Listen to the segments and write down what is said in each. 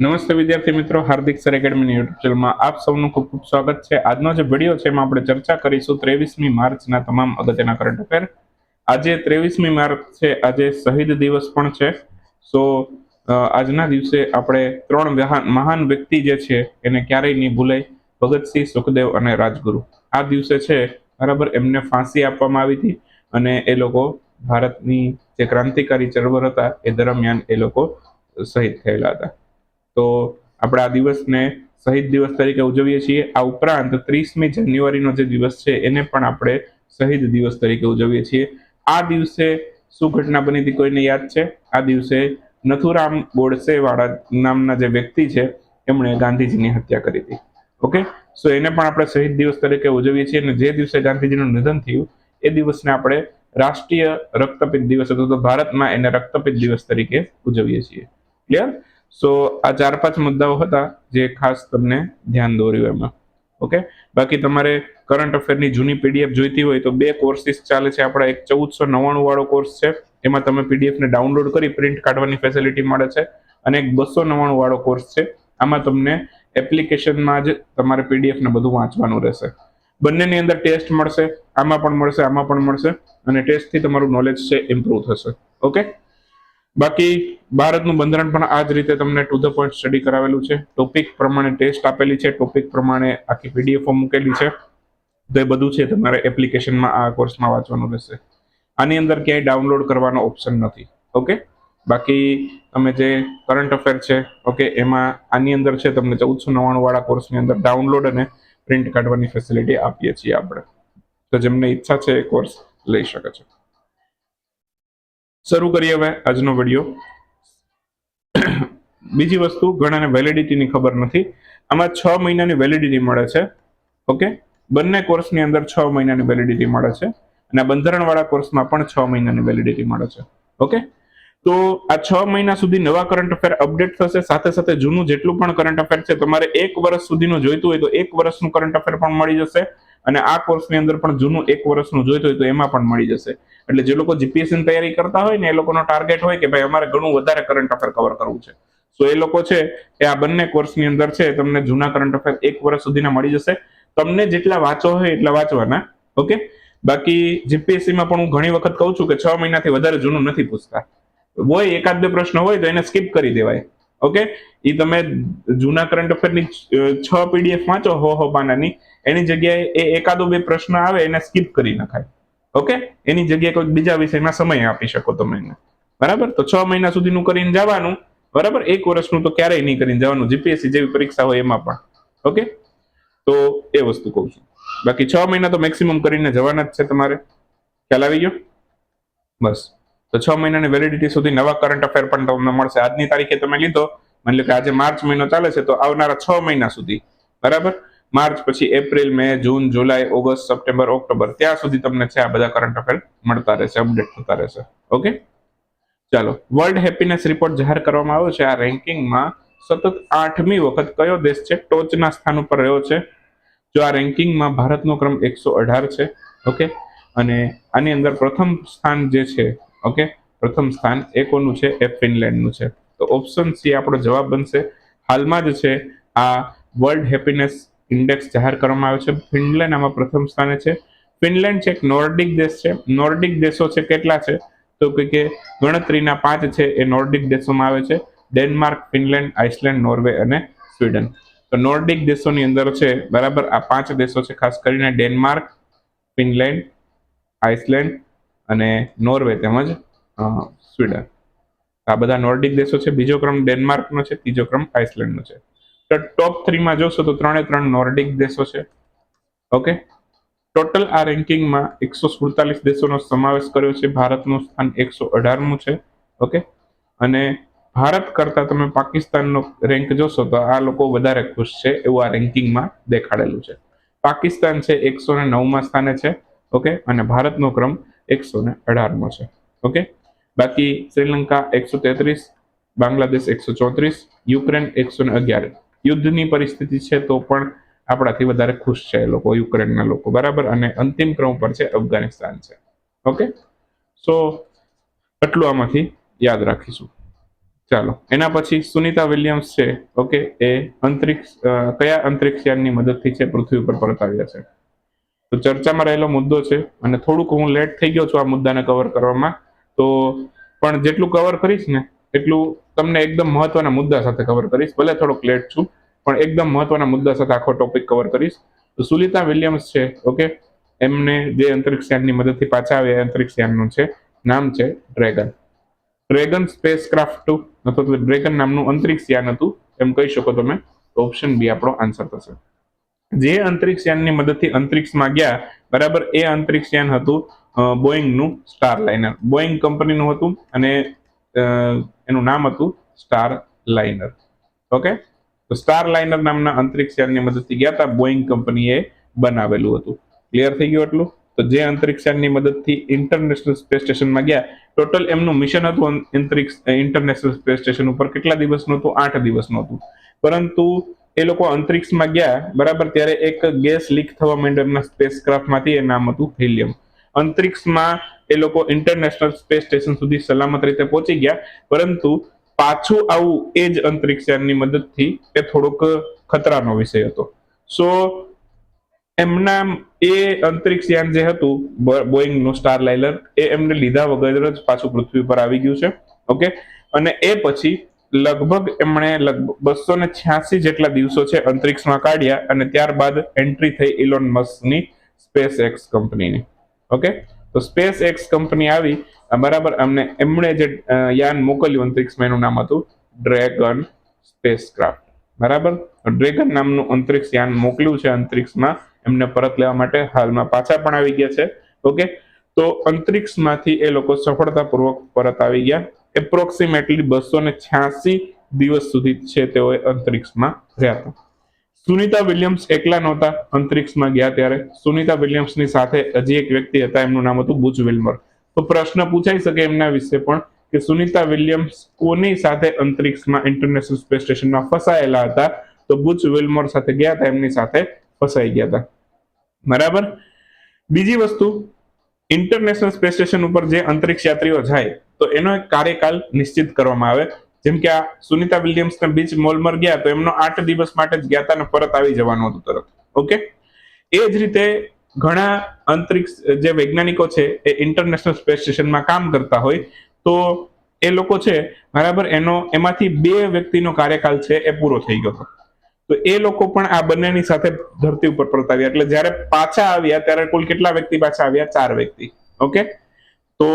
નમસ્તે વિદ્યાર્થી મિત્રો, હાર્દિક સર એકેડમીની યુટ્યુબ ચેનલમાં આપ સૌનું ખૂબ ખૂબ સ્વાગત છે. આજનો જે વીડિયો છે એમાં આપણે ચર્ચા કરીશું ત્રેવીસમી માર્ચના તમામ અગત્યના કરંટ અફેર આજે ત્રેવીસમી માર્ચ છે, આજે શહીદ દિવસ પણ છે. સો આજના દિવસે આપણે ત્રણ મહાન વ્યક્તિ જે છે એને ક્યારેય નહીં ભૂલાય. ભગતસિંહ, સુખદેવ અને રાજગુરુ. આ દિવસે છે, બરાબર, એમને ફાંસી આપવામાં આવી હતી અને એ લોકો ભારતની જે ક્રાંતિકારી ચળવળ હતા, એ દરમિયાન એ લોકો શહીદ થયેલા હતા. તો આપણે આ દિવસને શહીદ દિવસ તરીકે ઉજવીએ છીએ. આ ઉપરાંત ત્રીસમી જાન્યુઆરીનો જે દિવસ છે, એને પણ આપણે શહીદ દિવસ તરીકે ઉજવીએ છીએ. આ દિવસે શું ઘટના બની હતી કોઈને યાદ છે? આ દિવસે નથુરામ ગોડસેવાળા નામના જે વ્યક્તિ છે, એમણે ગાંધીજીની હત્યા કરી હતી. ઓકે? સો એને પણ આપણે શહીદ દિવસ તરીકે ઉજવીએ છીએ અને જે દિવસે ગાંધીજીનું નિધન થયું, એ દિવસને આપણે રાષ્ટ્રીય રક્તપિત દિવસ અથવા તો ભારતમાં એને રક્તપિત દિવસ તરીકે ઉજવીએ છીએ. ક્લિયર સો આ ચાર પાંચ મુદ્દાઓ હતા જે ખાસ તમને ધ્યાન દોર્યું એમાં. ઓકે બાકી તમારે કરંટ અફેરની જૂની પીડીએફ જોઈતી હોય તો બે કોર્સીસ ચાલે છે. આપણા એક ચૌદસો નવ્વાણું વાળો કોર્સ છે. એમાં તમે પીડીએફને ડાઉનલોડ કરી પ્રિન્ટ કાઢવાની ફેસિલિટી મળે છે. અને એક બસો નવ્વાણું વાળો કોર્સ છે. આમાં તમને એપ્લિકેશનમાં જ તમારે પીડીએફને બધું વાંચવાનું રહેશે. બંનેની અંદર ટેસ્ટ મળશે. આમાં પણ મળશે, આમાં પણ મળશે. અને ટેસ્ટથી તમારું નોલેજ છે ઇમ્પ્રૂવ થશે. ઓકે બાકી ભારતનું બંધારણ પણ આ જ રીતે તમને ટુ ધ પોઈન્ટ સ્ટડી કરાવેલું છે. ટોપિક પ્રમાણે ટેસ્ટ આપેલી છે. ટોપિક પ્રમાણે આખી પીડીએફો મૂકેલી છે. તો એ બધું છે તમારે એપ્લિકેશનમાં આ કોર્સમાં વાંચવાનું રહેશે. આની અંદર ક્યાંય ડાઉનલોડ કરવાનો ઓપ્શન નથી. ઓકે બાકી તમે જે કરંટ અફેર છે ઓકે એમાં આની અંદર છે તમને ચૌદસો નવ્વાણું વાળા કોર્સની અંદર ડાઉનલોડ અને પ્રિન્ટ કાઢવાની ફેસિલિટી આપીએ છીએ આપણે. તો જેમને ઈચ્છા છે એ કોર્સ લઈ શકે છે. શરૂ કરીએ હવે આજનો વીડિયો બીજી વસ્તુ, ઘણાને વેલિડિટીની ખબર નથી. આમાં છ મહિનાની વેલિડિટી મળે છે. ઓકે બંને કોર્સની અંદર છ મહિનાની વેલિડિટી મળે છે. અને બંધારણવાળા કોર્સમાં પણ છ મહિનાની વેલિડિટી મળે છે. ઓકે તો આ છ મહિના સુધી નવા કરંટ અફેર અપડેટ થશે. સાથે સાથે જૂનું જેટલું પણ કરંટ અફેર છે, તમારે એક વર્ષ સુધીનું જોઈતું હોય તો એક વર્ષનું કરંટ અફેર પણ મળી જશે. અને આ કોર્સની અંદર પણ જૂનું એક વર્ષનું જોઈતું હોય તો એમાં પણ મળી જશે. એટલે જે લોકો જીપીએસસી ની તૈયારી કરતા હોય ને એ લોકોનો ટાર્ગેટ હોય કે ભાઈ અમારે ઘણું વધારે કરંટ અફેર કવર કરવું છે. સો એ લોકો છે એ આ બંને કોર્સની અંદર છે, તમને જૂના કરંટ અફેર એક વર્ષ સુધીના મળી જશે. તમને જેટલા વાંચો હોય એટલા વાંચવાના, ઓકે? બાકી જીપીએસસીમાં પણ હું ઘણી વખત કહું છું કે છ મહિનાથી વધારે જૂનું નથી પૂછતા. હોય એકાદ બે પ્રશ્ન હોય તો એને સ્કીપ કરી દેવાય, ઓકે? એ તમે જૂના કરંટ અફેરની છ પીડીએફ વાંચો, હો હો પાનાની એની જગ્યાએ એ એકાદો બે પ્રશ્ન આવે એને સ્કીપ કરી નખાય. ઓકે એની જગ્યાએ કોઈ બીજા વિષયમાં સમય આપી શકો તમે એને. બરાબર? તો છ મહિના સુધીનું કરીને જવાનું. બરાબર? એક વર્ષનું તો ક્યારેય નહીં કરીને જવાનું. જીપીએસસી જેવી પરીક્ષા હોય એમાં પણ. ઓકે તો એ વસ્તુ કહું છું. બાકી છ મહિના તો મેક્સિમમ કરીને જવાના જ છે તમારે. ખ્યાલ આવી ગયો? બસ. તો છ મહિનાની વેલિડિટી સુધી નવા કરંટ અફેર પણ તમને મળશે. આજની તારીખે તમે લીધો. માની લો કે આજે માર્ચ મહિનો ચાલે છે, તો આવનારા છ મહિના સુધી. બરાબર? માર્ચ પછી એપ્રિલ, મે, જૂન, જુલાઈ, ઓગસ્ટ, સપ્ટેમ્બર, ઓક્ટોબર, ત્યાં સુધી તમને છે આ બધા કરંટ અફેર મળતા રહેશે અપડેટ થતા રહેશે. ઓકે ચાલો વર્લ્ડ હેપીનેસ રિપોર્ટ જાહેર કરવામાં આવ્યો છે. આ રેન્કિંગમાં સતત આઠમી વખત કયો દેશ છે? ટોચના સ્થાન ઉપર રહ્યો છે. જો આ રેન્કિંગમાં ભારતનો ક્રમ એકસો અઢાર છે ઓકે અને આની અંદર પ્રથમ સ્થાન જે છે ઓકે પ્રથમ સ્થાન એ કોનું છે, એ ફિનલેન્ડનું છે. તો ઓપ્શન સી આપણો જવાબ બનશે. હાલમાં જ છે આ વર્લ્ડ હેપીનેસ ઇન્ડેક્સ જાહેર કરવામાં આવ્યો છે. ફિનલેન્ડ આમાં પ્રથમ સ્થાને છે. ફિનલેન્ડ છે એક નોર્ડિક દેશ છે. નોર્ડિક દેશો છે કેટલા છે? તો કે ગણતરીના પાંચ છે એ નોર્ડિક દેશોમાં આવે છે. ડેનમાર્ક, ફિનલેન્ડ, આઇસલેન્ડ, નોર્વે અને સ્વીડન. તો નોર્ડિક દેશોની અંદર છે, બરાબર આ પાંચ દેશો છે, ખાસ કરીને ડેનમાર્ક, ફિનલેન્ડ, આઇસલેન્ડ અને નોર્વે તેમજ સ્વીડન. આ બધા નોર્ડિક દેશો છે. બીજો ક્રમ ડેનમાર્કનો છે, ત્રીજો ક્રમ આઇસલેન્ડનો છે. તો ટોપ થ્રીમાં જોશો તો ત્રણે ત્રણ નોર્ડિક દેશો છે. ઓકે ટોટલ આ રેન્કિંગમાં એકસો સુડતાલીસ દેશોનો સમાવેશ કર્યો છે. ભારતનું સ્થાન એકસો અઢારમું છે. ઓકે અને ભારત કરતા તમે પાકિસ્તાનનો રેન્ક જોશો તો આ લોકો વધારે ખુશ છે એવું આ રેન્કિંગમાં દેખાડેલું છે. પાકિસ્તાન છે એકસો ને નવમાં સ્થાને છે. ઓકે અને ભારતનો ક્રમ એકસો ને અઢારમો છે. ઓકે બાકી શ્રીલંકા એકસો તેત્રીસ, બાંગ્લાદેશ એકસો ચોત્રીસ, યુક્રેન એકસો ને અગિયાર. યુદ્ધની પરિસ્થિતિ છે તો પણ આપણાથી વધારે ખુશ છે એ લોકો, યુક્રેનના લોકો. બરાબર? અને અંતિમ ક્રમ પર છે અફઘાનિસ્તાન છે. ઓકે? સો, આટલું આમાંથી યાદ રાખીશું. ચાલો. એના પછી સુનિતા વિલિયમ્સ છે. ઓકે? એ અંતરિક્ષ કયા અંતરિક્ષયાનની મદદથી છે? પૃથ્વી ઉપર પરત છે. તો ચર્ચામાં રહેલો મુદ્દો છે અને થોડુંક હું લેટ થઈ ગયો છું આ મુદ્દાને કવર કરવામાં. તો પણ જેટલું કવર કરીશ ને, એટલું તમને એકદમ મહત્વના મુદ્દા સાથે કવર કરીશ. ભલે થોડુંક લેટ છું. પણ એકદમ મહત્વના મુદ્દા સાથે આખો ટોપિક કવર કરીશ. તો સુલિતા વિલિયમ્સ છે ઓકે એમને જે અંતરિક્ષ યાનની મદદથી પાછા આવ્યા અંતરિક્ષ યાનનું છે, નામ છે Dragon. Dragon spacecraft two અથવા તો ડ્રેગન નામનું અંતરિક્ષ યાન હતું, એમ કહી શકો તમે. ઓપ્શન બી આપણો આન્સર થશે. જે અંતરિક્ષ યાનની મદદથી અંતરિક્ષમાં ગયા, બરાબર એ અંતરિક્ષ યાન હતું બોઈંગનું સ્ટાર લાઇનર બોઈંગ કંપનીનું હતું અને એનું નામ હતું સ્ટાર લાઇનર ઓકે તો સ્ટાર લાઇનર નામના અંતરિક્ષ યાનની મદદથી ગયા હતા બોઈંગ કંપનીએ બનાવેલું હતું. ક્લિયર થઈ ગયું એટલું તો જે અંતરિક્ષ યાનની મદદથી ઇન્ટરનેશનલ સ્પેસ સ્ટેશનમાં ગયા ટોટલ એમનું મિશન હતું અંતરિક્ષ ઇન્ટરનેશનલ સ્પેસ સ્ટેશન ઉપર કેટલા દિવસનું હતું? આઠ દિવસનું હતું. પરંતુ એ લોકો અંતરિક્ષમાં ગયા, બરાબર, ત્યારે એક ગેસ લીક થવા માંડ્યો એમના સ્પેસ ક્રાફ્ટમાંથી એ નામ હતું હિલિયમ અંતરિક્ષમાં એ લોકો ઇન્ટરનેશનલ સ્પેસ સ્ટેશન સુધી સલામત રીતે પહોંચી ગયા, પરંતુ પાછું આવું એ જ અંતરિક્ષયાનની મદદથી એ થોડોક ખતરાનો વિષય હતો. સો એમના એ અંતરિક્ષ યાન જે હતું બોઈંગનું સ્ટાર લાઇનર એ એમને લીધા વગર જ પાછું પૃથ્વી પર આવી ગયું છે. ઓકે અને એ પછી લગભગ એમણે લગભગ બસો ને છ્યાસી જેટલા દિવસો છે અંતરિક્ષમાં કાઢ્યા અને ત્યારબાદ એન્ટ્રી થઈ ઇલોન મસ્કની સ્પેસ એક્સ કંપનીની. ઓકે તો સ્પેસ એક્સ કંપની આવી બરાબર, અમને એમણે જે યાન મોકલ્યું અંતરિક્ષમાં એનું નામ હતું, ડ્રેગન સ્પેસ ક્રાફ્ટ બરાબર ડ્રેગન નામનું અંતરિક્ષ યાન મોકલ્યું છે અંતરિક્ષમાં, એમને પરત લેવા માટે હાલમાં પાછા પણ આવી ગયા છે. ઓકે? તો અંતરિક્ષમાંથી એ લોકો સફળતાપૂર્વક પરત આવી ગયા. એપ્રોક્સિમેટલી બસો ને છ્યાસી દિવસ સુધી છે તેઓએ અંતરિક્ષમાં રહ્યા હતા. સુનિતા વિલિયમ્સ એકલા નહોતા અંતરિક્ષમાં ગયા ત્યારે. સુનિતા વિલિયમ્સની સાથે હજી એક વ્યક્તિ હતા, એમનું નામ હતું બુજ વિલ્મર. તો પ્રશ્ન પૂછાઈ શકે એમના વિશે પણ કે સુનિતા વિલિયમ્સ કોની સાથે અંતરિક્ષમાં ઇન્ટરનેશનલ સ્પેસ સ્ટેશનમાં ફસાયેલા હતા? તો બુચ વિલમોર સાથે ગયા હતા, એમની સાથે ફસાઈ ગયા હતા. બરાબર? બીજી વસ્તુ, ઇન્ટરનેશનલ સ્પેસ સ્ટેશન ઉપર જે અંતરિક્ષ યાત્રીઓ જાય, તો એનો એક કાર્યકાલ નિશ્ચિત કરવામાં આવે. જેમ કે આ સુનિતા વિલિયમ્સ ને બીચ મોલમર ગયા, તો એમનો આઠ દિવસ માટે જ ગયા હતા અને પરત આવી જવાનું હતું તરત. ઓકે? એ જ રીતે ઘણા અંતરિક્ષ જે વૈજ્ઞાનિકો છે એ ઇન્ટરનેશનલ સ્પેસ સ્ટેશનમાં કામ કરતા હોય, તો એ લોકો છે, બરાબર, એનો, એમાંથી બે વ્યક્તિનો કાર્યકાલ છે એ પૂરો થઈ ગયો તો એ લોકો પણ આ બંનેની સાથે ધરતી ઉપર પરત આવ્યા એટલે જ્યારે પાછા આવ્યા, ત્યારે કુલ કેટલા વ્યક્તિ પાછા આવ્યા? ચાર વ્યક્તિ. ઓકે? તો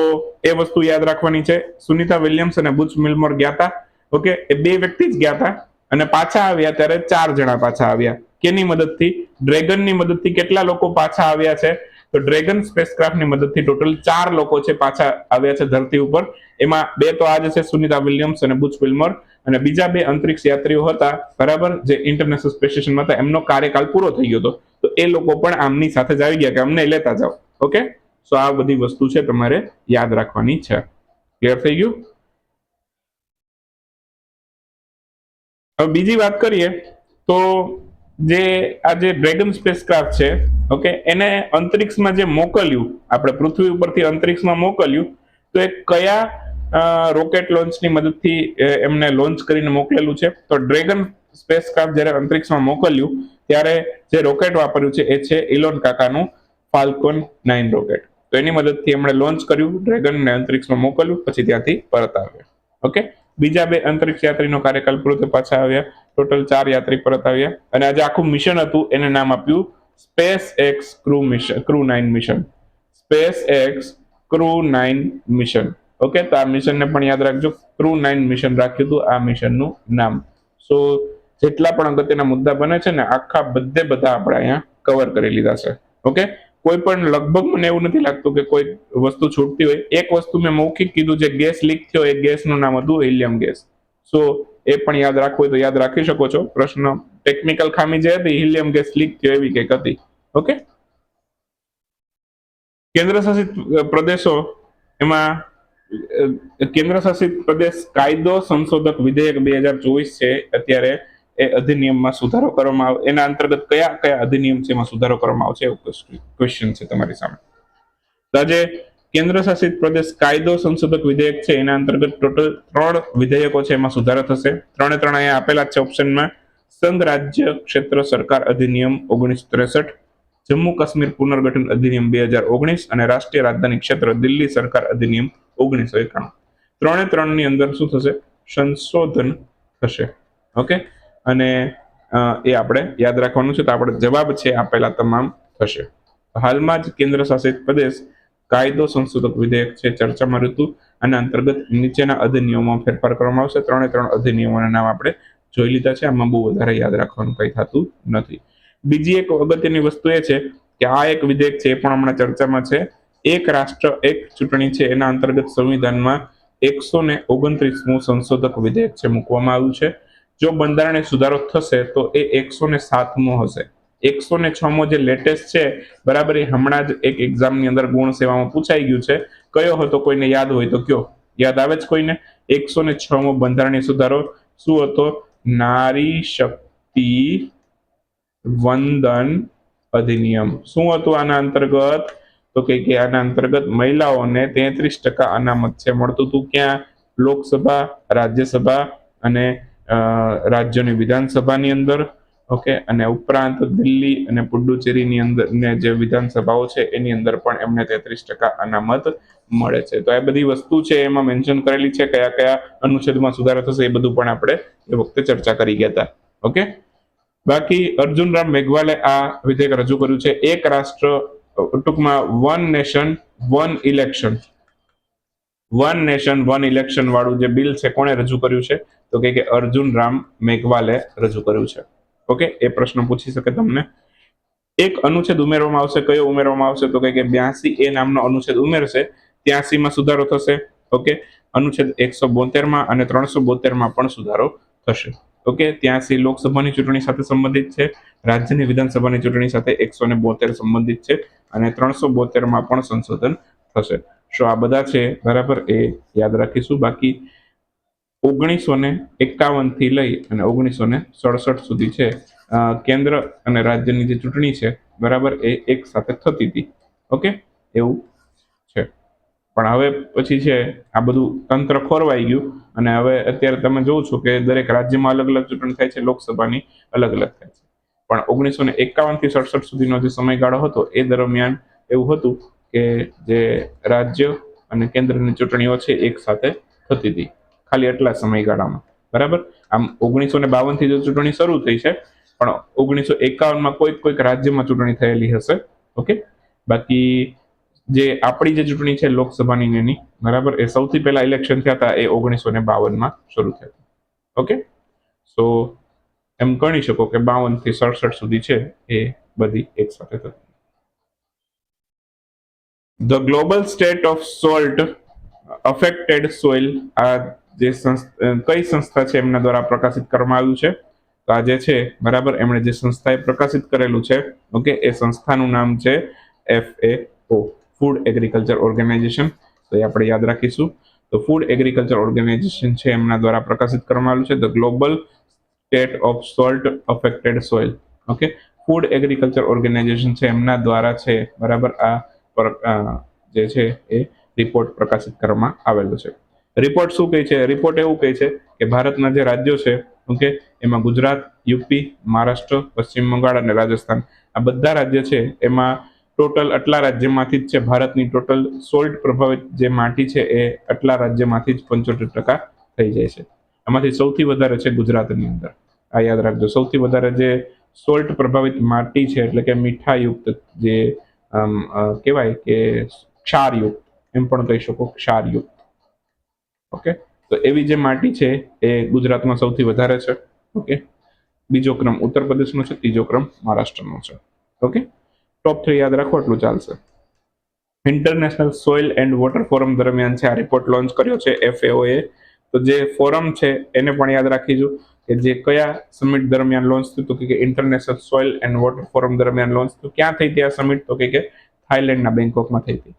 એ વસ્તુ યાદ રાખવાની છે. સુનિતા વિલિયમ્સ અને બુચ મિલમોર ગયા હતા ઓકે? એ બે વ્યક્તિ જ ગયા હતા અને પાછા આવ્યા ત્યારે ચાર જણા પાછા આવ્યા. કેની મદદથી? ડ્રેગનની મદદથી કેટલા લોકો પાછા આવ્યા છે? તો ડ્રેગન સ્પેસક્રાફ્ટની મદદથી ટોટલ ચાર લોકો છે પાછા આવ્યા છે ધરતી ઉપર. એમાં બે તો આજે છે સુનિતા વિલિયમ્સ અને બુચ વિલ્મર. અને બીજા બે અંતરિક્ષ યાત્રીઓ હતા. બરાબર? જે ઇન્ટરનેશનલ સ્પેસ સ્ટેશનમાં હતા. એમનો કાર્યકાલ પૂરો થઈ ગયો હતો. તો એ લોકો પણ આમની સાથે જ આવી ગયા કે અમને લેતા જાઓ. ઓકે? સો આ બધી વસ્તુ છે તમારે યાદ રાખવાની છે. ક્લિયર થઈ ગયું? બીજી વાત કરીએ તો જે આ જે ડ્રેગન સ્પેસક્રાફ્ટ છે ઓકે એને અંતરિક્ષમાં જે મોકલ્યું, આપણે પૃથ્વી ઉપરથી અંતરિક્ષમાં મોકલ્યું, તો એ કયા રોકેટ લોન્ચની મદદથી એમને લોન્ચ કરીને મોકલેલું છે? તો ડ્રેગન સ્પેસક્રાફ્ટ જ્યારે અંતરિક્ષમાં મોકલ્યું, ત્યારે જે રોકેટ વાપર્યું છે, એ છે ઇલોન કાકાનું ફાલ્કોન નાઇન રોકેટ તો એની મદદથી એમણે લોન્ચ કર્યું ડ્રેગનને અંતરિક્ષમાં મોકલ્યું, પછી ત્યાંથી પરત આવ્યા. ઓકે બીજા બે અંતરિક્ષ યાત્રીનો કાર્યકાલ પૂરો પાછા આવ્યા. ટોટલ ચાર યાત્રી પરત આવ્યા. અને આજે આખું મિશન હતું, એને નામ આપ્યું SpaceX crew mission crew nine mission SpaceX crew nine mission okay તો આ મિશનને પણ યાદ રાખજો. ક્રૂ નાઇન મિશન રાખ્યું હતું, આ મિશનનું નામ. સો જેટલા પણ અગત્યના મુદ્દા બને છે ને, આખા બધે બધા આપણે અહીંયા કવર કરી લીધા છે. ઓકે કોઈ પણ લગભગ મને એવું નથી લાગતું કે કોઈ વસ્તુ છૂટતી હોય. એક વસ્તુ મેં મૌખિક કીધું જે ગેસ લીક થયો, એ ગેસનું નામ હતું હિલિયમ ગેસ. સો એ પણ યાદ રાખવું હોય તો યાદ રાખી શકો છો. પ્રશ્ન ટેકનિકલ ખામી જે હતી, હિલિયમ ગેસ લીક થયો એવી કંઈક હતી. ઓકે કેન્દ્રશાસિત પ્રદેશો એમાં કેન્દ્રશાસિત પ્રદેશ કાયદો સંશોધક વિધેયક બે હજાર ચોવીસ છે. અત્યારે એ અધિનિયમમાં સુધારો કરવામાં આવે, એના અંતર્ગત કયા કયા અધિનિયમ છે એમાં સુધારો કરવામાં આવશે એવું ક્વેશ્ચન છે તમારી સામે. આજે કેન્દ્ર શાસિત પ્રદેશ કાયદો સંશોધક વિધેયક છે, એના અંતર્ગત ટોટલ ત્રણ વિધેયકો છે એમાં સુધારો થશે. ત્રણે ત્રણ અહીંયા આપેલા છે ઓપ્શનમાં સંઘ રાજ્ય ક્ષેત્ર સરકાર અધિનિયમ ઓગણીસો ત્રેસઠ, જમ્મુ કાશ્મીર પુનર્ગઠન અધિનિયમ બે હજાર ઓગણીસ અને રાષ્ટ્રીય રાજધાની ક્ષેત્ર દિલ્હી સરકાર અધિનિયમ ઓગણીસો એકાણું. ત્રણે ત્રણની અંદર શું થશે? સંશોધન થશે. ઓકે અને એ આપણે યાદ રાખવાનું છે. તો આપણે જવાબ છે આપેલા તમામ થશે. હાલમાં જ કેન્દ્ર શાસિત પ્રદેશ કાયદો સંશોધક વિધેયક છે. ચર્ચામાં હતું આના અંતર્ગત નીચેના અધિનિયમોમાં ફેરફાર કરવામાં આવશે. ત્રણે ત્રણ અધિનિયમોના નામ આપણે જોઈ લીધા છે. આમાં બહુ વધારે યાદ રાખવાનું કંઈ થતું નથી. બીજી એક અગત્યની વસ્તુ એ છે કે આ એક વિધેયક છે, એ પણ હમણાં ચર્ચામાં છે. એક રાષ્ટ્ર, એક ચૂંટણી છે. એના અંતર્ગત સંવિધાનમાં એકસો ને ઓગણત્રીસમું સંશોધક વિધેયક છે, મૂકવામાં આવ્યું છે. જો બંધારણે સુધારો થશે, તો એ એકસો ને સાતમો હશે. એકસો ને છમો જે લેટેસ્ટ છે, બરાબર, એ હમણાં જ એક એક્ઝામની અંદર ગુણ સેવામાં પૂછાઈ ગયું છે. કયો હતો, કોઈને યાદ હોય તો કયો? યાદ આવે જ કોઈને? એકસો ને છમો બંધારણીય સુધારો શું હતો? નારી શક્તિ વંદન અધિનિયમ. શું હતું આના અંતર્ગત? તો કે આના અંતર્ગત મહિલાઓને તેત્રીસ ટકા અનામત છે. મળતું હતું ક્યાં? લોકસભા, રાજ્યસભા અને રાજ્યોની વિધાનસભાની અંદર, ઓકે, અને ઉપરાંત દિલ્હી અને પુડુચેરીની અંદર ને જે વિધાનસભાઓ છે, એની અંદર પણ એમને તેત્રીસ ટકા અનામત મળે છે. તો આ બધી વસ્તુ છે, એમાં મેન્શન કરેલી છે, કયા કયા અનુચ્છેદમાં સુધારો થશે, એ બધું પણ આપણે એ વખતે ચર્ચા કરી ગયા હતા. ઓકે? બાકી અર્જુન રામ મેઘવાલે આ વિધેયક રજૂ કર્યું છે. એક રાષ્ટ્ર, ટૂંકમાં one nation one election one nation one election વાળું જે બિલ છે, કોણે રજૂ કર્યું છે? તો કે અર્જુન રામ મેઘવાલે રજૂ કર્યું છે. ઓકે એ પ્રશ્ન પૂછી શકે તમને. એક અનુચ્છેદ ઉમેરવામાં આવશે. કયો ઉમેરવામાં આવશે? તો કે બ્યાસી એ નામનો અનુચ્છેદ ઉમેરશે. ત્યાસી માં સુધારો થશે. ઓકે અનુચ્છેદ એકસો બોતેરમાં અને ત્રણસો બોતેરમાં પણ સુધારો થશે. ઓકે ત્યાંસી લોકસભાની ચૂંટણી સાથે સંબંધિત છે. રાજ્યની વિધાનસભાની ચૂંટણી સાથે એકસો ને બોતેર સંબંધિત છે. અને ત્રણસો બોતેરમાં પણ સંશોધન થશે. સો આ બધા છે બરાબર એ યાદ રાખીશું. બાકી ઓગણીસો ને એકાવનથી લઈ અને ઓગણીસો ને સડસઠ સુધી છે. કેન્દ્ર અને રાજ્યની જે ચૂંટણી છે, બરાબર એ એક સાથે થતી હતી. ઓકે? એવું છે. પણ હવે પછી છે, આ બધું તંત્ર ખોરવાઈ ગયું અને હવે અત્યારે તમે જોવો છો કે દરેક રાજ્યમાં અલગ અલગ ચૂંટણી થાય છે, લોકસભાની અલગ અલગ થાય છે. પણ ઓગણીસો ને એકાવનથી સડસઠ સુધીનો જે સમયગાળો હતો, એ દરમિયાન એવું હતું કે જે રાજ્ય અને કેન્દ્રની ચૂંટણીઓ છે એક સાથે થતી હતી. ખાલી એટલા સમયગાળામાં. બરાબર? આમ ઓગણીસો ને બાવનથી જો ચૂંટણી શરૂ થઈ છે, પણ ઓગણીસો એકાવનમાં કોઈક કોઈક રાજ્યમાં ચૂંટણી થયેલી હશે. ઓકે? બાકી જે આપણી જે ચૂંટણી છે લોકસભાની એની, બરાબર? એ સૌથી પહેલા ઇલેક્શન થયા હતા, એ ઓગણીસો ને બાવનમાં શરૂ થયા હતા. ઓકે? સો એમ ગણી શકો કે બાવનથી સડસઠ સુધી છે એ બધી એક સાથે થતી. The global state of salt affected soil આ જે કઈ સંસ્થા છે એમના દ્વારા પ્રકાશિત કરવામાં આવ્યું છે? તો આ જે છે, બરાબર, એમણે જે સંસ્થાએ પ્રકાશિત કરેલું છે, ઓકે, એ સંસ્થાનું નામ છે F A food agriculture organisation તો એ આપણે યાદ રાખીશું. તો ફૂડ એગ્રીકલ્ચર ઓર્ગેનાઇઝેશન છે, એમના દ્વારા પ્રકાશિત કરવામાં આવ્યું છે the global state of salt affected soil okay. Food agriculture organisation છે, એમના દ્વારા છે, બરાબર, આ પર- જે છે એ રિપોર્ટ પ્રકાશિત કરવામાં આવેલો છે. રિપોર્ટ શું કહે છે? રિપોર્ટ એવું કહે છે કે ભારતના જે રાજ્યો છે, ઓકે, એમાં ગુજરાત, યુપી, મહારાષ્ટ્ર, પશ્ચિમ બંગાળ અને રાજસ્થાન, આ બધા રાજ્ય છે, એમાં ટોટલ આટલા રાજ્યમાંથી જ છે, ભારતની ટોટલ સોલ્ટ પ્રભાવિત જે માટી છે એ આટલા રાજ્યમાંથી જ પંચોતેર ટકા થઈ જાય છે. આમાંથી સૌથી વધારે છે ગુજરાતની અંદર. આ યાદ રાખજો, સૌથી વધારે જે સોલ્ટ પ્રભાવિત માટી છે, એટલે કે મીઠાયુક્ત જે આમ, કહેવાય કે ક્ષારયુક્ત એમ પણ કહી શકો ક્ષારયુક્ત. ઓકે? તો એવી જે માટી છે એ ગુજરાતમાં સૌથી વધારે છે. ઓકે? બીજો ક્રમ ઉત્તર પ્રદેશનો છે ત્રીજો ક્રમ મહારાષ્ટ્રનો છે. ઓકે? ટોપ થ્રી યાદ રાખો એટલું ચાલશે. International soil and water forum દરમિયાન છે આ રિપોર્ટ લોન્ચ કર્યો છે એફએઓએ તો જે ફોરમ છે એને પણ યાદ રાખીશું કે જે કયા સમિટ દરમિયાન લોન્ચ થયું તો કે international soil and water forum દરમિયાન લોન્ચ થયું, ક્યાં થઈ હતી આ સમિટ તો કે થાઈલેન્ડના બેંકોકમાં થઈ હતી.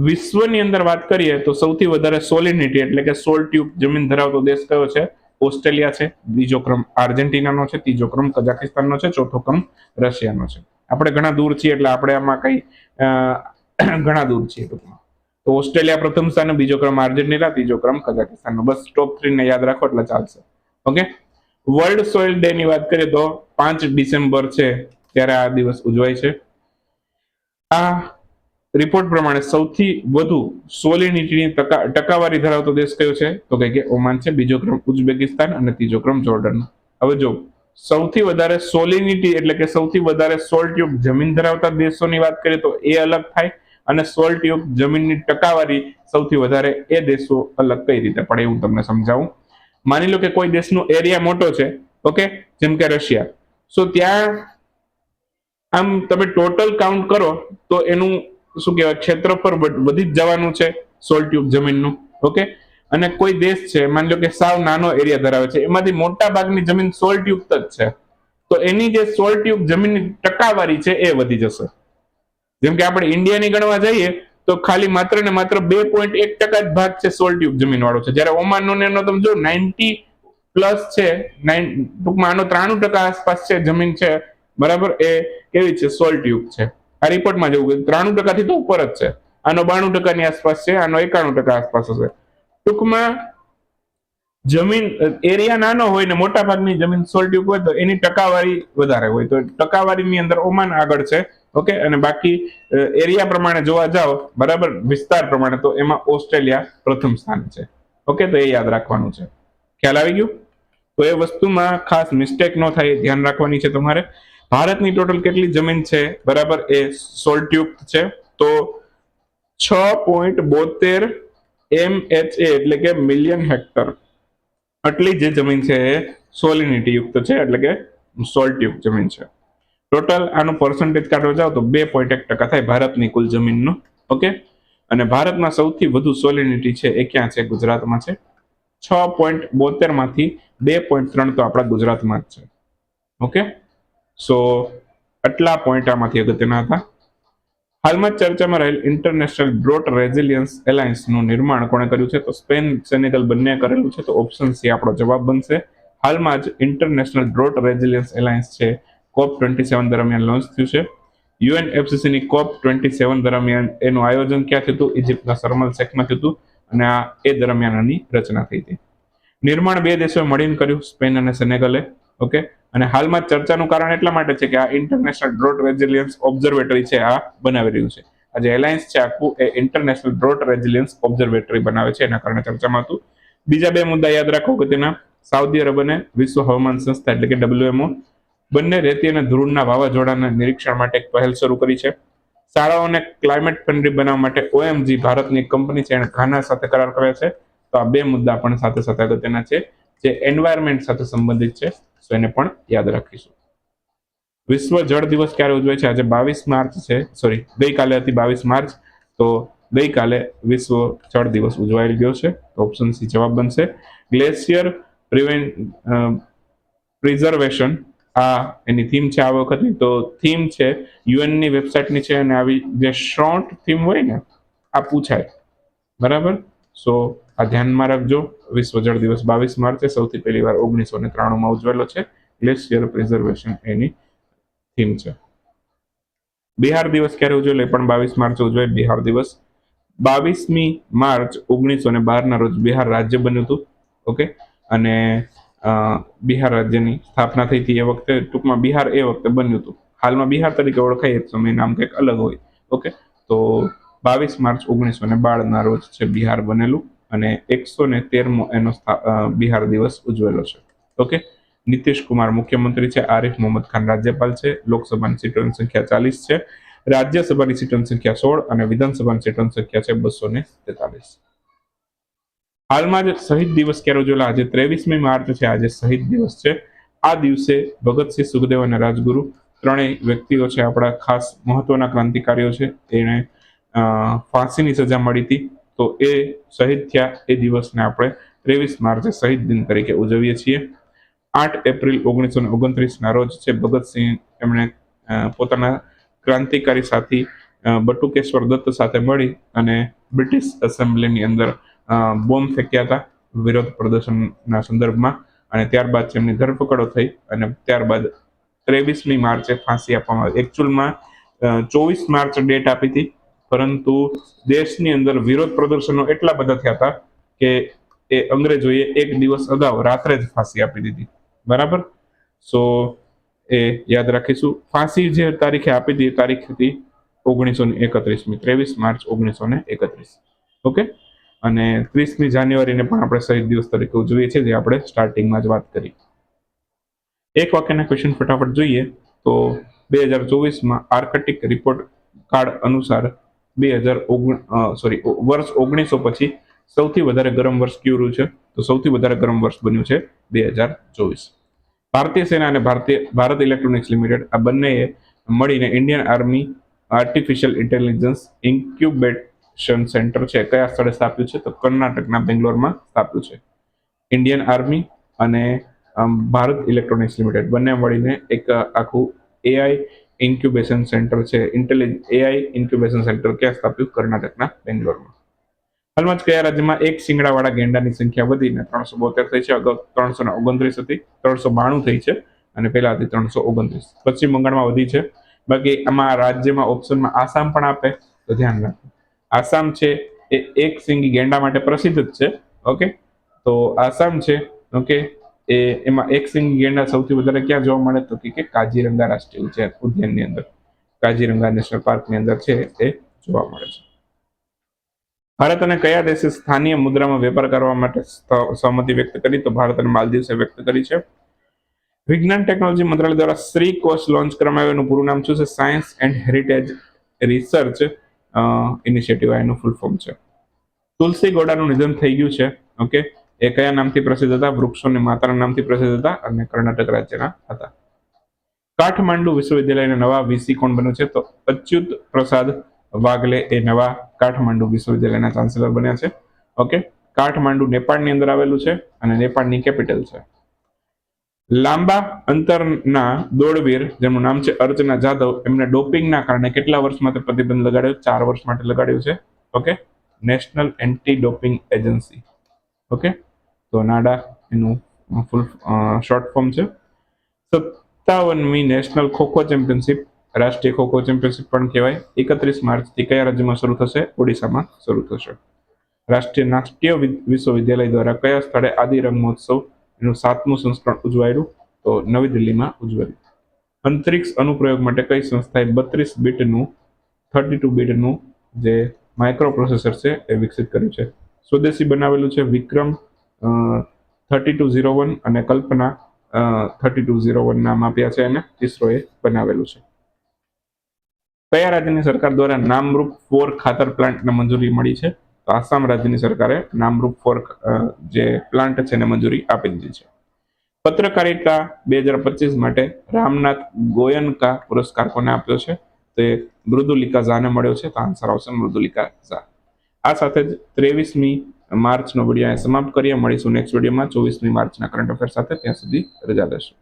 વિશ્વની અંદર વાત કરીએ તો સૌથી વધારે સોલિનિટી એટલે કે સોલ ટ્યુબ જમીન ધરાવતો દેશ કયો છે? ઓસ્ટ્રેલિયા છે, બીજો ક્રમ આર્જેન્ટિનાનો છે, ત્રીજો ક્રમ કઝાકિસ્તાનનો છે, ચોથો ક્રમ રશિયાનો છે. આપણે ઘણા દૂર છીએ એટલે આપણે આમાં કઈ ઘણા દૂર છીએ ટૂંકમાં. તો ઓસ્ટ્રેલિયા પ્રથમ સ્થાને, બીજો ક્રમ આર્જેન્ટિના, ત્રીજો ક્રમ કઝાકિસ્તાનનો બસ ટોપ થ્રીને યાદ રાખો એટલે ચાલશે. ઓકે વર્લ્ડ સોઇલ ડે ની વાત કરીએ તો પાંચ ડિસેમ્બર છે, ત્યારે આ દિવસ ઉજવાય છે. આ રિપોર્ટ પ્રમાણે સૌથી વધુ સોલિનિટીની ટકાવારી ધરાવતો દેશ કયો છે? તો કે ઓમાન છે, બીજો ક્રમ ઉઝબેકિસ્તાન અને ત્રીજો ક્રમ જોર્ડન. હવે જો સૌથી વધારે સોલિનિટી એટલે કે સૌથી વધારે સોલ્ટ યુક્ત જમીન ધરાવતા દેશોની વાત કરીએ તો એ અલગ થાય અને સોલ્ટ યુક્ત જમીનની ટકાવારી સૌથી વધારે એ દેશો અલગ કઈ રીતે પડે હું તમને સમજાવું. માની લો કે કોઈ દેશનો એરિયા મોટો છે, ઓકે? જેમ કે રશિયા. સો ત્યાં આમ તમે ટોટલ કાઉન્ટ કરો, તો એનું શું કહેવાય ક્ષેત્રફળ પર વધી જ જવાનું છે સોલ્ટ ટ્યુબ જમીનનું, ઓકે? અને કોઈ દેશ છે, માની લો કે સાવ નાનો એરિયા ધરાવે છે, એમાંથી મોટા ભાગની જમીન સોલ્ટ ટ્યુબ જ છે. તો એની જે સોલ્ટ ટ્યુબ જમીનની ટકાવારી છે એ વધી જશે. જેમ કે આપણે ઇન્ડિયાની ગણવા જઈએ તો ખાલી માત્ર ને માત્ર બે પોઈન્ટ એક ટકા જ ભાગ છે સોલ્ટ યુક્ત જમીન વાળો છે. જ્યારે ઓમાનનો ને તમે જો નાઇન્ટી પ્લસ છે નાઇન ટૂંકમાં આનો ત્રાણું ટકા આસપાસ છે જમીન છે. બરાબર? એ કેવી છે? સોલ્ટ ટ્યુબ છે. આ રિપોર્ટમાં જેવું ત્રાણું ટકાથી તો ઉપર જ છે. આનો બાણું ટકાની આસપાસ છે, આનો એકાણું ટકા આસપાસ હશે. ટૂંકમાં જમીન, એરિયા નાનો હોય ને મોટા ભાગની જમીન સોલ્ટ્યુક હોય તો એની ટકાવારી વધારે હોય. તો ટકાવારીની અંદર ઓમાન આગળ છે. ઓકે? અને બાકી એરિયા પ્રમાણે જોવા જાઓ, બરાબર? વિસ્તાર પ્રમાણે તો એમાં ઓસ્ટ્રેલિયા પ્રથમ સ્થાન છે. ઓકે? તો એ યાદ રાખવાનું છે. ખ્યાલ આવી ગયું? તો એ વસ્તુમાં ખાસ મિસ્ટેક ન થાય ધ્યાન રાખવાની છે તમારે. ભારતની ટોટલ કેટલી જમીન છે? બરાબર? એ સોલ્ટયુક્ત છે. તો છ પોઈન્ટ બોતેર એમ એચ એ એટલે કે મિલિયન હેક્ટર. આટલી જે જમીન છે એ સોલિનિટી યુક્ત છે, એટલે કે સોલ્ટ યુક્ત જમીન છે. ટોટલ આનો પર્સન્ટેજ કાઢવા જાવ તો બે પોઈન્ટ એક ટકા થાય ભારતની કુલ જમીનનું ઓકે અને ભારતમાં સૌથી વધુ સોલિનિટી છે એ ક્યાં છે? ગુજરાતમાં છે. છ પોઈન્ટ બોતેરમાંથી બે પોઈન્ટ ત્રણ તો આપણા ગુજરાતમાં જ છે ઓકે સો આટલા પોઈન્ટ આમાંથી અગત્યના હતા. હાલમાં ચર્ચામાં રહેલ ઇન્ટરનેશનલ ડ્રોટ રેઝિલિયન્સ એલાયન્સનું નિર્માણ કોણે કર્યું છે? તો સ્પેન, સેનેગલ બંને કરેલું છે, તો ઓપ્શન સી આપણો જવાબ બનશે. હાલમાં જ ઇન્ટરનેશનલ ડ્રોટ રેઝિલિયન્સ એલાયન્સ છે કોપ ટ્વેન્ટી સેવન દરમિયાન લોન્ચ થયું છે. યુએનએફસીસી ની કોપ ટ્વેન્ટી સેવન દરમિયાન એનું આયોજન ક્યાં થયું હતું? ઇજિપ્તના સરમલ શેખમાં થયું હતું અને આ એ દરમિયાન આની રચના થઈ હતી. નિર્માણ બે દેશોએ મળીને કર્યું, સ્પેન અને સેનેગલે. ઓકે? અને હાલમાં ચર્ચાનું કારણ એટલા માટે છે કે આ ઇન્ટરનેશનલ ડ્રોટ રેઝિલિયન્સ ઓબ્ઝર્વેટરી છે, આ બનાવી રહ્યું છે. આ જે એલાયન્સ છે, આખું એ ઇન્ટરનેશનલ ડ્રોટ રેઝિલિયન્સ ઓબ્ઝર્વેટરી બનાવે છે, એના કારણે ચર્ચામાં હતું. બીજા બે મુદ્દા યાદ રાખો કે તેના સાઉદી અરબ અને વિશ્વ હવામાન સંસ્થા એટલે કે ડબ્લ્યુએમઓ બંને રેતી અને ધૂળના વાવાઝોડાના નિરીક્ષણ માટે પહેલ શરૂ કરી છે. શાળાઓને ક્લાઇમેટ ફ્રેન્ડલી બનાવવા માટે ઓએમજી ભારતની કંપની છે એણે ઘાના સાથે કરાર કર્યા છે. તો આ બે મુદ્દા પણ સાથે સાથે અગત્યના છે, જે એન્વાયરમેન્ટ સાથે સંબંધિત છે. તો એને પણ યાદ રાખીશું. વિશ્વ જળ દિવસ ક્યારે ઉજવાય છે? આજે બાવીસ માર્ચ છે. સોરી ગઈકાલે હતી બાવીસ માર્ચ. તો ગઈકાલે વિશ્વ જળ દિવસ ઉજવાઈ ગયો છે. તો ઓપ્શન સી જવાબ બનશે. ગ્લેશિયર પ્રિવેન પ્રિઝર્વેશન આ એની થીમ છે આ વખતની. તો થીમ છે યુએનની વેબસાઇટની છે અને આવી જે શોર્ટ થીમ હોય ને, આ પૂછાય. બરાબર? સો આ ધ્યાનમાં રાખજો. વિશ્વ જળ દિવસ બાવીસ માર્ચે સૌથી પહેલી વાર ઓગણીસો ને ત્રાણુંમાં ઉજવેલો છે. ગ્લેશિયર પ્રિઝર્વેશન એની થીમ છે. બિહાર દિવસ ક્યારે ઉજવેલો એ પણ બાવીસ માર્ચે ઉજવાય. બિહાર દિવસ બાવીસમી માર્ચ ઓગણીસો ને બારના રોજ બિહાર રાજ્ય બન્યું હતું. ઓકે અને બિહાર રાજ્યની સ્થાપના થઈ હતી. એ વખતે ટૂંકમાં બિહાર એ વખતે બન્યું હતું. હાલમાં બિહાર તરીકે ઓળખાય એ સમય નામ કંઈક અલગ હોય. ઓકે? તો બાવીસ માર્ચ ઓગણીસો ને બાળના રોજ છે બિહાર બનેલું અને એકસો ને તેરમો એનો બિહાર દિવસ ઉજવેલો છે. ઓકે? નીતિશ કુમાર મુખ્યમંત્રી છે, આરિફ મોહમ્મદ ખાન રાજ્યપાલ છે, લોકસભાની સીટોની સંખ્યા ચાલીસ છે, રાજ્યસભાની સીટોની સંખ્યા સોળ અને વિધાનસભાની સીટોની સંખ્યા છે બસો ને તેતાલીસ. હાલમાં જ શહીદ દિવસ ક્યારે ઉજવેલા? આજે ત્રેવીસમી માર્ચ છે. આજે શહીદ દિવસ છે. આ દિવસે ભગતસિંહ સુખદેવ અને રાજગુરુ ત્રણેય વ્યક્તિઓ છે આપણા ખાસ મહત્વના ક્રાંતિકારીઓ છે. એને ફાંસીની સજા મળી હતી. તો એ શહીદ થયા એ દિવસને આપણે ત્રેવીસ માર્ચે શહીદ દિન તરીકે ઉજવીએ છીએ. આઠ એપ્રિલ ઓગણીસો ને ઓગણત્રીસના રોજ છે ભગતસિંહ એમણે પોતાના ક્રાંતિકારી સાથી બટુકેશ્વર દત્ત સાથે મળી અને બ્રિટિશ એસેમ્બલીની અંદર બોમ્બ ફેંક્યા હતા વિરોધ પ્રદર્શનના સંદર્ભમાં અને ત્યારબાદ તેમની ધરપકડો થઈ અને ત્યારબાદ ત્રેવીસમી માર્ચે ફાંસી આપવામાં આવી. એકચ્યુઅલમાં ચોવીસ માર્ચ ડેટ આપી હતી, પરંતુ દેશની અંદર વિરોધ પ્રદર્શનો એટલા બધા થયા હતા કે એ અંગ્રેજોએ એક દિવસ અગાઉ રાત્રે જ ફાંસી આપી દીધી. બરાબર? સો, એ યાદ રાખીશું. ફાંસી જે તારીખે આપી હતી તારીખ હતી ઓગણીસો ને એકત્રીસમી, ત્રેવીસ માર્ચ ઓગણીસો ને એકત્રીસ. ઓકે? અને ત્રીસમી જાન્યુઆરીને પણ આપણે શહીદ દિવસ તરીકે ઉજવીએ છીએ, જે આપણે સ્ટાર્ટિંગમાં જ વાત કરી. એક વાક્યના ક્વેશ્ચન ફટાફટ જોઈએ, તો બે હજાર ચોવીસમાં આર્કટિક રિપોર્ટ કાર્ડ અનુસાર બે હજાર ઓગણ સોરી વર્ષ ઓગણીસો પછી સૌથી વધારે ગરમ વર્ષ કયું રહ્યું છે? તો સૌથી વધારે ગરમ વર્ષ બન્યું છે બે હજાર ચોવીસ ભારતીય સેના અને ભારતીય, ભારત ઇલેક્ટ્રોનિક્સ લિમિટેડ આ બંનેએ મળીને Indian army artificial intelligence incubation centre છે, કયા સ્થળે સ્થાપ્યું છે? તો કર્ણાટકના બેંગ્લોરમાં સ્થાપ્યું છે. ઇન્ડિયન આર્મી અને ભારત ઇલેક્ટ્રોનિક્સ લિમિટેડ બંને મળીને એક આખું એઆઈ ઇન્ક્યુબેશન સેન્ટર છે. ઇન્ટેલિજ એઆઈ ઇન્ક્યુબેશન સેન્ટર ક્યાં સ્થાપ્યું? કર્ણાટકના બેંગ્લોરમાં. હાલમાં જ કયા રાજ્યમાં એક શિંગડાવાળા ગેંડાની સંખ્યા વધીને ત્રણસો બોતેર થઈ છે, અગાઉ ત્રણસો ને ઓગણત્રીસ હતી, ત્રણસો બાણું થઈ છે અને પહેલા હતી ત્રણસો ઓગણત્રીસ. પશ્ચિમ બંગાળમાં વધી છે. બાકી આમાં રાજ્યમાં ઓપ્શનમાં આસામ પણ આપે, તો ધ્યાન રાખો આસામ છે એ એક સિંગી ગેંડા માટે પ્રસિદ્ધ છે, ઓકે? તો આસામ છે, ઓકે? એ એમાં એક સિંગી ગેંડા સૌથી વધારે ક્યાં જોવા મળે તો કે કાજીરંગા રાષ્ટ્રીય ઉદ્યાન ઉદ્યાનની અંદર. કાજીરંગા નેશનલ પાર્કની અંદર છે એ જોવા મળે છે. ભારત અને કયા દેશે સ્થાનીય મુદ્રામાં વેપાર કરવા માટે સહમતિ વ્યક્ત કરી? તો ભારત અને માલદીવસે વ્યક્ત કરી છે. વિજ્ઞાન ટેકનોલોજી મંત્રાલય દ્વારા શ્રી કોષ લોન્ચ કરવામાં આવ્યું એનું પૂરું નામ શું છે? Science and heritage research. Initiative આ એનું ફૂલ ફોર્મ છે. તુલસી ગોડાનું નિધન થઈ ગયું છે ઓકે એ કયા નામથી પ્રસિદ્ધ હતા? વૃક્ષોની માતાના નામથી પ્રસિદ્ધ હતા અને કર્ણાટક રાજ્યના હતા. કાઠમાંડુ વિશ્વવિદ્યાલયના નવા વીસી કોણ બન્યું છે? તો અચ્યુત પ્રસાદ વાગલે એ નવા કાઠમાંડુ વિશ્વવિદ્યાલયના ચાન્સેલર બન્યા છે ઓકે કાઠમાંડુ નેપાળની અંદર આવેલું છે અને નેપાળની કેપિટલ છે. લાંબા અંતરના દોડવીર જેમનું નામ છે અર્ચના જાધવ, એમને ડોપિંગના કારણે કેટલા વર્ષ માટે પ્રતિબંધ લગાડ્યો? ચાર વર્ષ માટે લગાડ્યું છે. Okay? National anti doping agency okay? તો નાડા એનું ફૂલ શોર્ટ ફોર્મ છે. સત્તાવનમી નેશનલ ખોખો ચેમ્પિયનશિપ રાષ્ટ્રીય ખોખો ચેમ્પિયનશિપ પણ કહેવાય. એકત્રીસ માર્ચથી કયા રાજ્યમાં શરૂ થશે? ઓડિશામાં શરૂ થશે. રાષ્ટ્રીય નાટ્ય વિશ્વવિદ્યાલય દ્વારા કયા સ્થળે આદિ રંગ મહોત્સવ એનું સાતમું સંસ્કરણ ઉજવાયું તો નવી દિલ્હીમાં ઉજવાયું અંતરિક્ષ અનુપ્રયોગ માટે કઈ સંસ્થાએ બત્રીસ બીટનું, થર્ટી ટુ બીટનું જે માઇક્રો પ્રોસેસર છે એ વિકસિત કર્યું છે. સ્વદેશી બનાવેલું છે Vikram thirty two zero one અને Kalpana thirty two zero one નામ આપ્યા છે અને ઇસરોએ બનાવેલું છે. કયા રાજ્યની સરકાર દ્વારા નામરૂપ ફોર ખાતર પ્લાન્ટને મંજૂરી મળી છે? તો આસામ રાજ્યની સરકારે નામરૂપ ફોર્ક જે પ્લાન્ટ છે એને મંજૂરી આપી દીધી છે. પત્રકારિતા બે હજાર પચીસ માટે રામનાથ ગોયનકા પુરસ્કાર કોને આપ્યો છે? તે મૃદુલિકા ઝાને મળ્યો છે. તો આન્સર આવશે મૃદુલિકા ઝા. આ સાથે જ ત્રેવીસમી માર્ચનો વીડિયો સમાપ્ત કરીએ. મળીશું નેક્સ્ટ વિડીયોમાં ચોવીસમી માર્ચના કરંટ અફેર સાથે. ત્યાં સુધી રજા લેશું.